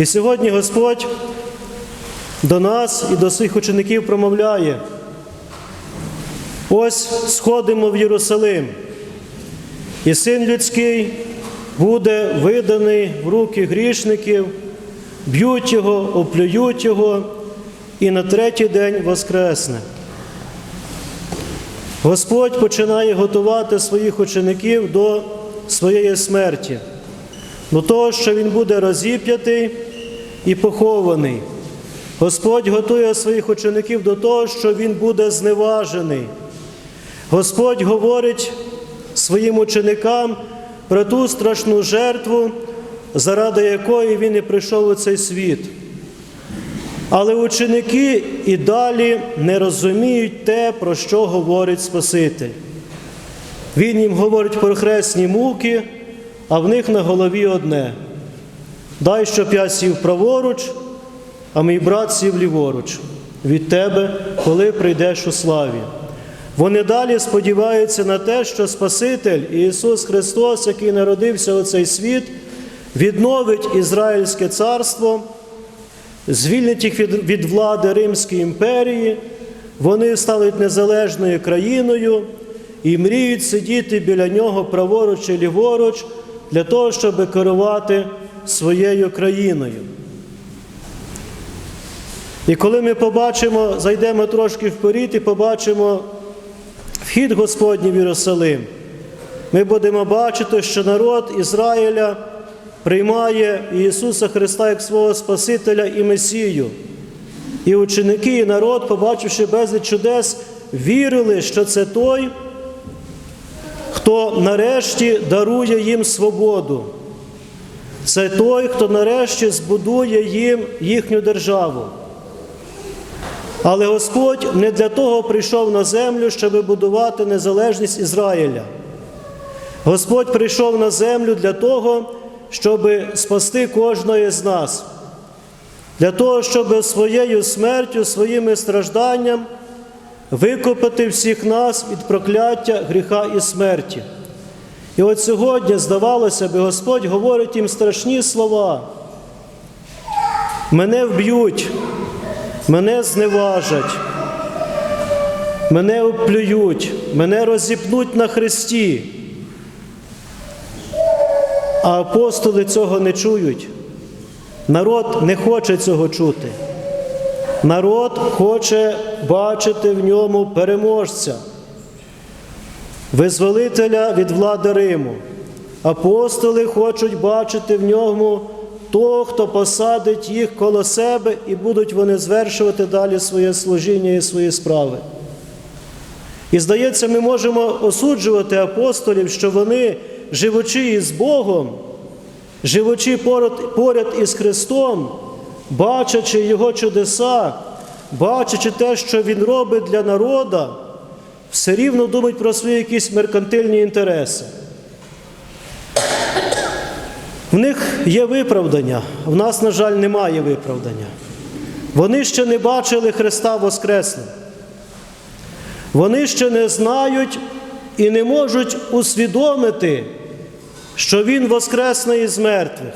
І сьогодні Господь до нас і до своїх учеників промовляє. Ось сходимо в Єрусалим, і син людський буде виданий в руки грішників, б'ють його, оплюють його, і на третій день воскресне. Господь починає готувати своїх учеників до своєї смерті, до того, що Він буде розіп'ятий і похований. Господь готує своїх учеників до того, що Він буде зневажений. Господь говорить своїм ученикам про ту страшну жертву, заради якої Він і прийшов у цей світ. Але ученики і далі не розуміють те, про що говорить Спаситель. Він їм говорить про хресні муки, а в них на голові одне. Дай, щоб я сів праворуч, а мій брат сів ліворуч від тебе, коли прийдеш у славі. Вони далі сподіваються на те, що Спаситель Ісус Христос, який народився у цей світ, відновить Ізраїльське царство, звільнить їх від, від влади Римської імперії, вони стануть незалежною країною і мріють сидіти біля нього праворуч і ліворуч для того, щоб керувати своєю країною. І коли ми побачимо, зайдемо трошки вперед і побачимо вхід Господній в Єрусалим, ми будемо бачити, що народ Ізраїля приймає Ісуса Христа як свого Спасителя і Месію. І ученики, і народ, побачивши безліч чудес, вірили, що це той, хто нарешті дарує їм свободу. Це той, хто нарешті збудує їм їхню державу. Але Господь не для того прийшов на землю, щоб будувати незалежність Ізраїля. Господь прийшов на землю для того, щоб спасти кожного з нас, для того, щоб своєю смертю, своїми стражданням викупити всіх нас від прокляття, гріха і смерті. І от сьогодні, здавалося би, Господь говорить їм страшні слова. Мене вб'ють, мене зневажать, мене оплюють, мене розіпнуть на хресті. А апостоли цього не чують. Народ не хоче цього чути. Народ хоче бачити в ньому переможця, визволителя від влади Риму. Апостоли хочуть бачити в ньому того, хто посадить їх коло себе, і будуть вони звершувати далі своє служіння і свої справи. І здається, ми можемо осуджувати апостолів, що вони, живучи із Богом, живучи поряд із Христом, бачачи Його чудеса, бачачи те, що Він робить для народа, все рівно думають про свої якісь меркантильні інтереси. В них є виправдання, в нас, на жаль, немає виправдання. Вони ще не бачили Христа Воскреслим. Вони ще не знають і не можуть усвідомити, що Він воскресне із мертвих.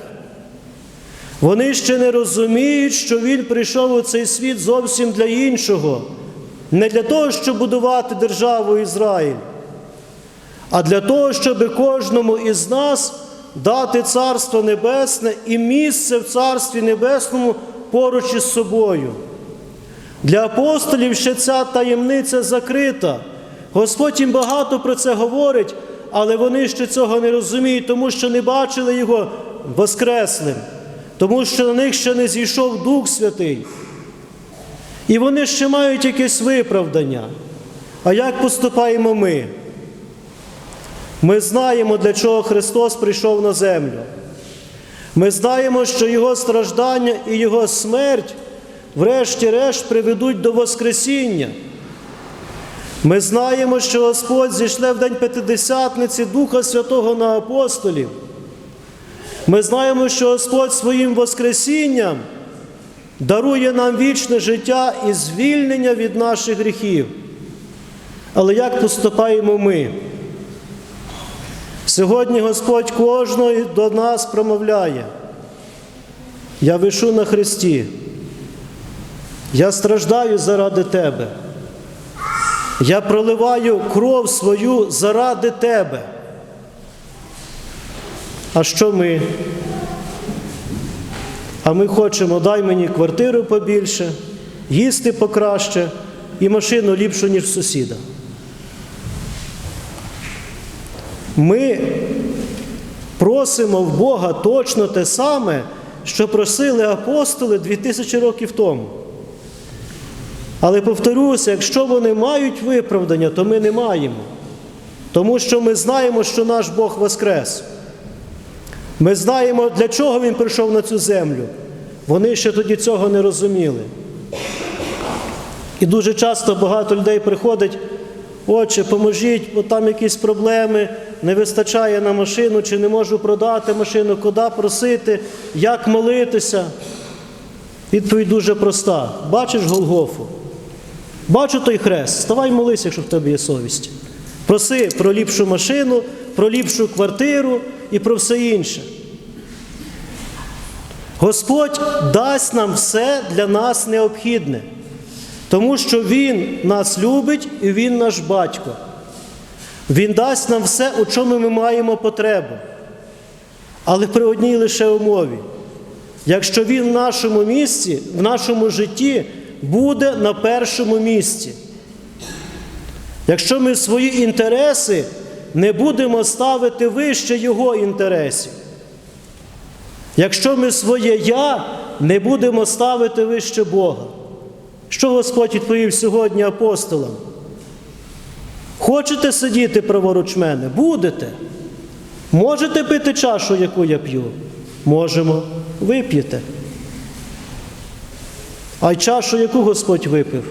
Вони ще не розуміють, що Він прийшов у цей світ зовсім для іншого, не для того, щоб будувати державу Ізраїль, а для того, щоб кожному із нас дати Царство Небесне і місце в Царстві Небесному поруч із собою. Для апостолів ще ця таємниця закрита. Господь їм багато про це говорить, але вони ще цього не розуміють, тому що не бачили Його Воскреслим, тому що на них ще не зійшов Дух Святий. І вони ще мають якесь виправдання. А як поступаємо ми? Ми знаємо, для чого Христос прийшов на землю. Ми знаємо, що Його страждання і Його смерть, врешті-решт, приведуть до Воскресіння. Ми знаємо, що Господь зійшле в день П'ятидесятниці Духа Святого на апостолів. Ми знаємо, що Господь своїм Воскресінням дарує нам вічне життя і звільнення від наших гріхів. Але як поступаємо ми? Сьогодні Господь кожного до нас промовляє. Я вишу на Христі. Я страждаю заради Тебе. Я проливаю кров свою заради Тебе. А що ми? А ми хочемо, дай мені квартиру побільше, їсти покраще і машину ліпшу, ніж сусіда. Ми просимо в Бога точно те саме, що просили апостоли 2000 років тому. Але повторюся, якщо вони мають виправдання, то ми не маємо. Тому що ми знаємо, що наш Бог воскрес. Ми знаємо, для чого Він прийшов на цю землю. Вони ще тоді цього не розуміли. І дуже часто багато людей приходить, отче, поможіть, бо там якісь проблеми, не вистачає на машину, чи не можу продати машину, куди просити, як молитися. Відповідь дуже проста. Бачиш Голгофу? Бачу той хрест, ставай молись, якщо в тебе є совість. Проси про ліпшу машину, про ліпшу квартиру і про все інше. Господь дасть нам все для нас необхідне, тому що Він нас любить і Він наш батько. Він дасть нам все, у чому ми маємо потребу. Але при одній лише умові. Якщо Він в нашому місці, в нашому житті буде на першому місці. Якщо ми свої інтереси не будемо ставити вище Його інтересів. Якщо ми своє я не будемо ставити вище Бога. Що Господь відповів сьогодні апостолам? Хочете сидіти праворуч мене? Будете. Можете пити чашу, яку я п'ю? Можемо, вип'єте. А й чашу, яку Господь випив,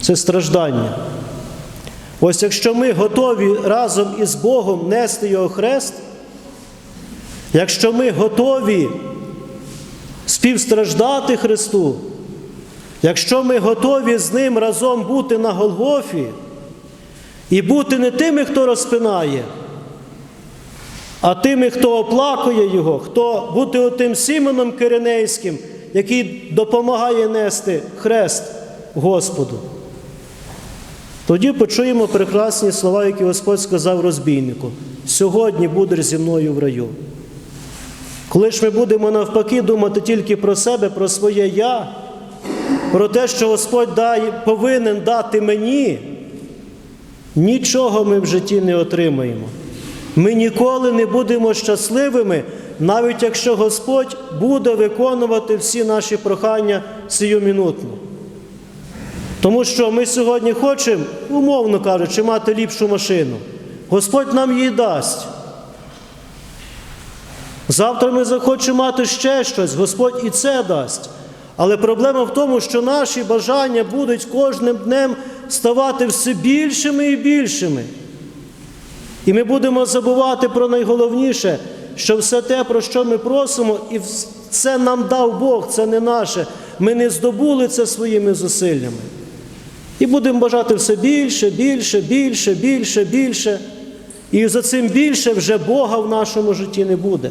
це страждання. Ось якщо ми готові разом із Богом нести Його хрест, якщо ми готові співстраждати Христу, якщо ми готові з Ним разом бути на Голгофі і бути не тими, хто розпинає, а тими, хто оплакує Його, хто бути отим Сімоном Киринейським, який допомагає нести хрест Господу. Тоді почуємо прекрасні слова, які Господь сказав розбійнику: сьогодні будеш зі мною в раю. Коли ж ми будемо навпаки думати тільки про себе, про своє я, про те, що Господь дає, повинен дати мені, нічого ми в житті не отримаємо. Ми ніколи не будемо щасливими, навіть якщо Господь буде виконувати всі наші прохання сиюмінутно. Тому що ми сьогодні хочемо, умовно кажучи, мати ліпшу машину. Господь нам її дасть. Завтра ми захочемо мати ще щось, Господь і це дасть. Але проблема в тому, що наші бажання будуть кожним днем ставати все більшими і більшими. І ми будемо забувати про найголовніше, що все те, про що ми просимо, і це нам дав Бог, це не наше. Ми не здобули це своїми зусиллями. І будемо бажати все більше, більше, більше, більше, більше. І за цим більше вже Бога в нашому житті не буде.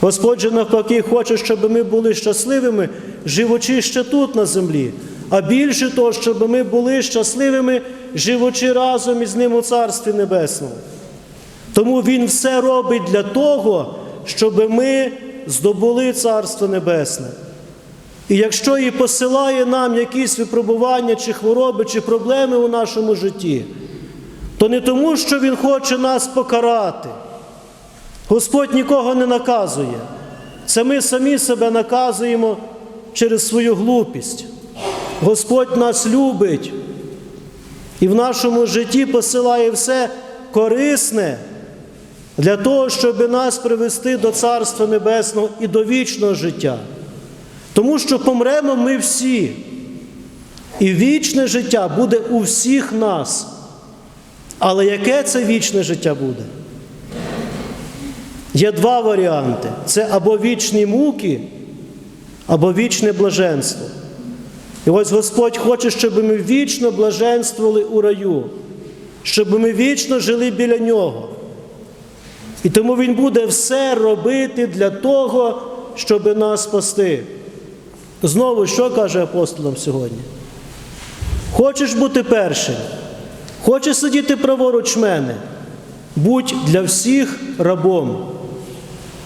Господь же навпаки хоче, щоб ми були щасливими, живучи ще тут на землі, а більше того, щоб ми були щасливими, живучи разом із Ним у Царстві Небесному. Тому Він все робить для того, щоб ми здобули Царство Небесне. І якщо і посилає нам якісь випробування, чи хвороби, чи проблеми у нашому житті, то не тому, що Він хоче нас покарати. Господь нікого не наказує. Це ми самі себе наказуємо через свою глупість. Господь нас любить і в нашому житті посилає все корисне для того, щоб нас привести до Царства Небесного і до вічного життя. Тому що помремо ми всі. І вічне життя буде у всіх нас. Але яке це вічне життя буде? Є два варіанти: це або вічні муки, або вічне блаженство. І ось Господь хоче, щоб ми вічно блаженствували у раю, щоб ми вічно жили біля Нього. І тому Він буде все робити для того, щоб нас спасти. Знову, що каже апостолам сьогодні? Хочеш бути першим, хочеш сидіти праворуч мене, будь для всіх рабом.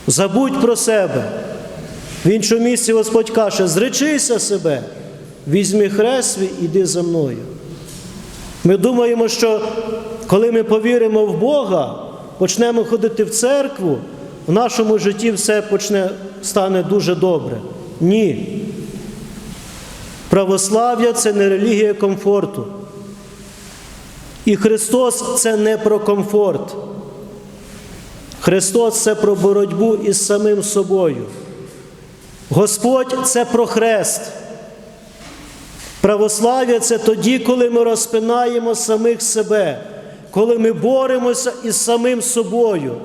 Забудь про себе. В іншому місці Господь каже, зречися себе, візьми хрест свій, іди за мною. Ми думаємо, що коли ми повіримо в Бога, почнемо ходити в церкву, в нашому житті все почне, стане дуже добре. Ні. Православ'я це не релігія комфорту. І Христос це не про комфорт. Христос це про боротьбу із самим собою. Господь це про хрест. Православ'я це тоді, коли ми розпинаємо самих себе, коли ми боремося із самим собою.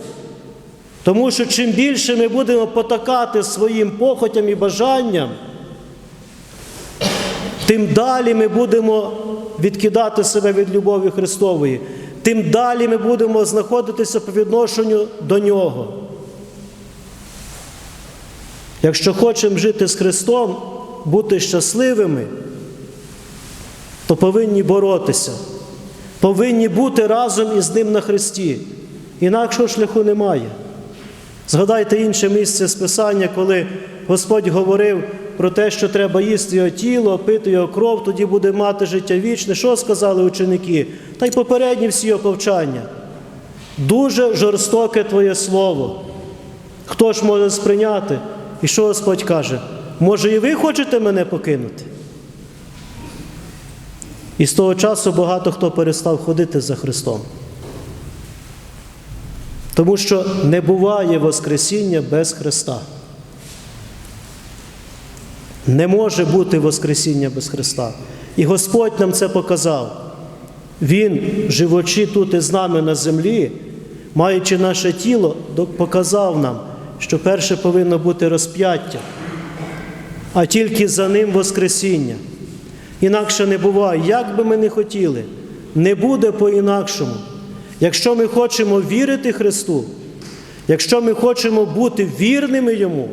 Тому що чим більше ми будемо потакати своїм похотям і бажанням, тим далі ми будемо відкидати себе від любові Христової, тим далі ми будемо знаходитися по відношенню до Нього. Якщо хочемо жити з Христом, бути щасливими, то повинні боротися, повинні бути разом із Ним на Христі. Інакшого шляху немає. Згадайте інше місце з Писання, коли Господь говорив про те, що треба їсти його тіло, пити його кров, тоді буде мати життя вічне. Що сказали ученики? Та й попередні всі його повчання. Дуже жорстоке Твоє Слово. Хто ж може сприйняти? І що Господь каже? Може, і ви хочете мене покинути? І з того часу багато хто перестав ходити за Христом. Тому що не буває Воскресіння без Христа. Не може бути Воскресіння без Христа. І Господь нам це показав. Він, живучи тут із нами на землі, маючи наше тіло, показав нам, що перше повинно бути розп'яття, а тільки за ним Воскресіння. Інакше не буває, як би ми не хотіли, не буде по-інакшому. Якщо ми хочемо вірити Христу, якщо ми хочемо бути вірними Йому,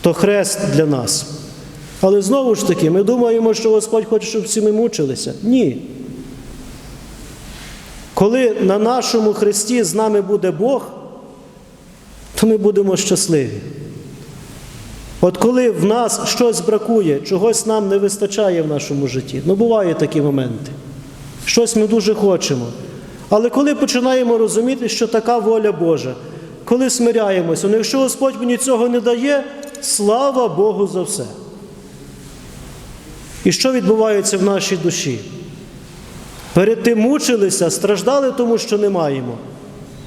то хрест для нас. Але знову ж таки, ми думаємо, що Господь хоче, щоб всі ми мучилися. Ні. Коли на нашому Христі з нами буде Бог, то ми будемо щасливі. От коли в нас щось бракує, чогось нам не вистачає в нашому житті, ну бувають такі моменти. Щось ми дуже хочемо. Але коли починаємо розуміти, що така воля Божа, коли смиряємося, ну якщо Господь мені цього не дає, слава Богу за все. І що відбувається в нашій душі? Перед тим мучилися, страждали тому, що не маємо.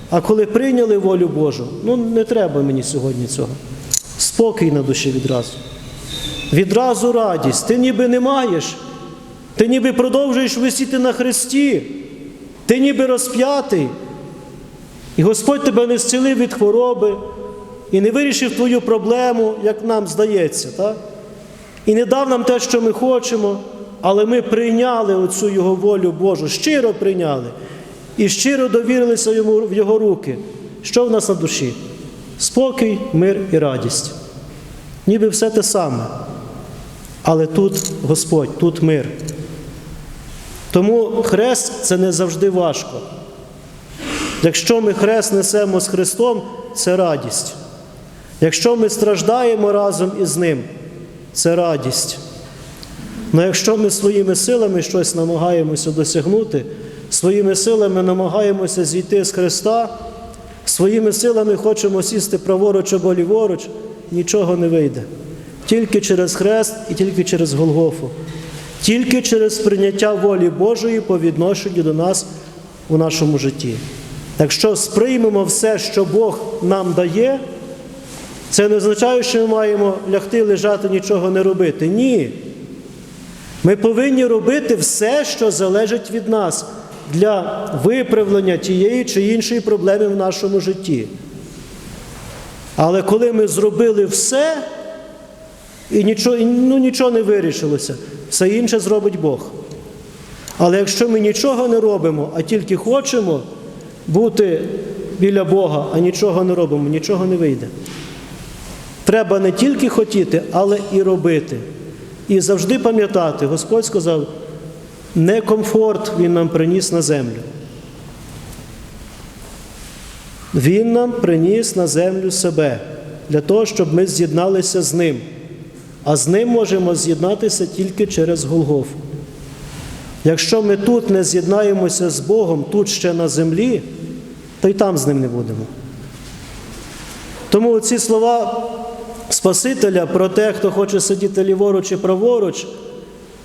А коли прийняли волю Божу, ну не треба мені сьогодні цього. Спокій на душі відразу. Відразу радість. Ти ніби не маєш. Ти ніби продовжуєш висіти на хресті, ти ніби розп'ятий. І Господь тебе не зцілив від хвороби і не вирішив твою проблему, як нам здається. Так? І не дав нам те, що ми хочемо, але ми прийняли оцю Його волю Божу, щиро прийняли і щиро довірилися йому в Його руки. Що в нас на душі? Спокій, мир і радість. Ніби все те саме. Але тут Господь, тут мир. Тому хрест це не завжди важко. Якщо ми хрест несемо з Христом, це радість. Якщо ми страждаємо разом із Ним, це радість. Але якщо ми своїми силами щось намагаємося досягнути, своїми силами намагаємося зійти з Христа, своїми силами хочемо сісти праворуч або ліворуч, нічого не вийде. Тільки через хрест і тільки через Голгофу. Тільки через прийняття волі Божої по відношенню до нас у нашому житті. Якщо сприймемо все, що Бог нам дає, це не означає, що ми маємо лягти, лежати, нічого не робити. Ні. Ми повинні робити все, що залежить від нас для виправлення тієї чи іншої проблеми в нашому житті. Але коли ми зробили все, і нічого, ну, нічого не вирішилося, все інше зробить Бог. Але якщо ми нічого не робимо, а тільки хочемо бути біля Бога, а нічого не робимо, нічого не вийде. Треба не тільки хотіти, але і робити. І завжди пам'ятати, Господь сказав, не комфорт Він нам приніс на землю. Він нам приніс на землю себе для того, щоб ми з'єдналися з ним. А з ним можемо з'єднатися тільки через Голгофу. Якщо ми тут не з'єднаємося з Богом, тут ще на землі, то й там з ним не будемо. Тому ці слова Спасителя про те, хто хоче сидіти ліворуч і праворуч,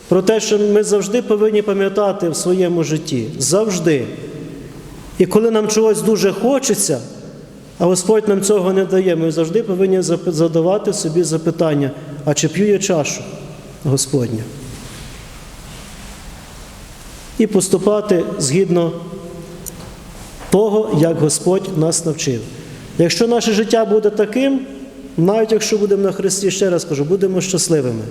про те, що ми завжди повинні пам'ятати в своєму житті. Завжди. І коли нам чогось дуже хочеться, а Господь нам цього не дає, ми завжди повинні задавати собі запитання, а чи п'ю я чашу Господню? І поступати згідно того, як Господь нас навчив. Якщо наше життя буде таким, навіть якщо будемо на Христі, ще раз кажу, будемо щасливими.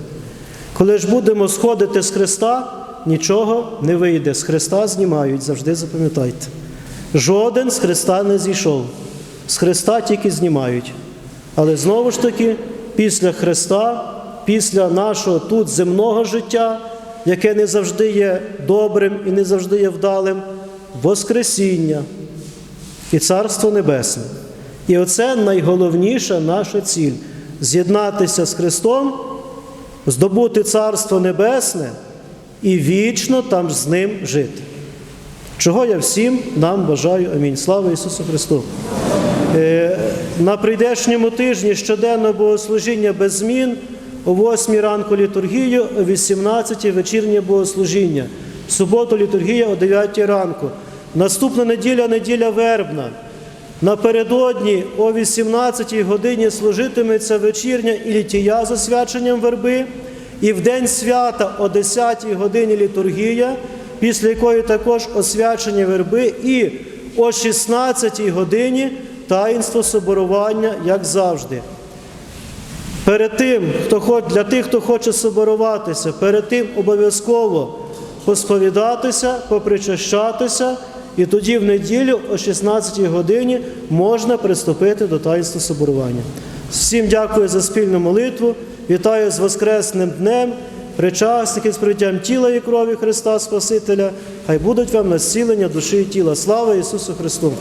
Коли ж будемо сходити з Христа, нічого не вийде. З Христа знімають, завжди запам'ятайте. Жоден з Христа не зійшов. З Христа тільки знімають. Але знову ж таки, після Христа, після нашого тут земного життя, яке не завжди є добрим і не завжди є вдалим, Воскресіння і Царство Небесне. І оце найголовніша наша ціль з'єднатися з Христом, здобути Царство Небесне і вічно там з Ним жити. Чого я всім нам бажаю. Амінь. Слава Ісусу Христу! Е, На прийдешньому тижні щоденно богослужіння без змін, о 8 ранку літургію, о 18 вечірнє богослужіння. В суботу літургія о 9 ранку. Наступна неділя неділя вербна. Напередодні о 18-й годині служитиметься вечірня і літія за свяченням верби, і в день свята о 10 годині літургія, після якої також освячення верби, і о 16-й годині таїнство соборування, як завжди. Перед тим, хто для тих, хто хоче соборуватися, перед тим обов'язково посповідатися, попричащатися, і тоді в неділю о 16 годині можна приступити до таїнства соборування. Всім дякую за спільну молитву. Вітаю з Воскресним днем, причасники з прийняттям тіла і крові Христа Спасителя. Хай будуть вам насілення душі і тіла. Слава Ісусу Христу!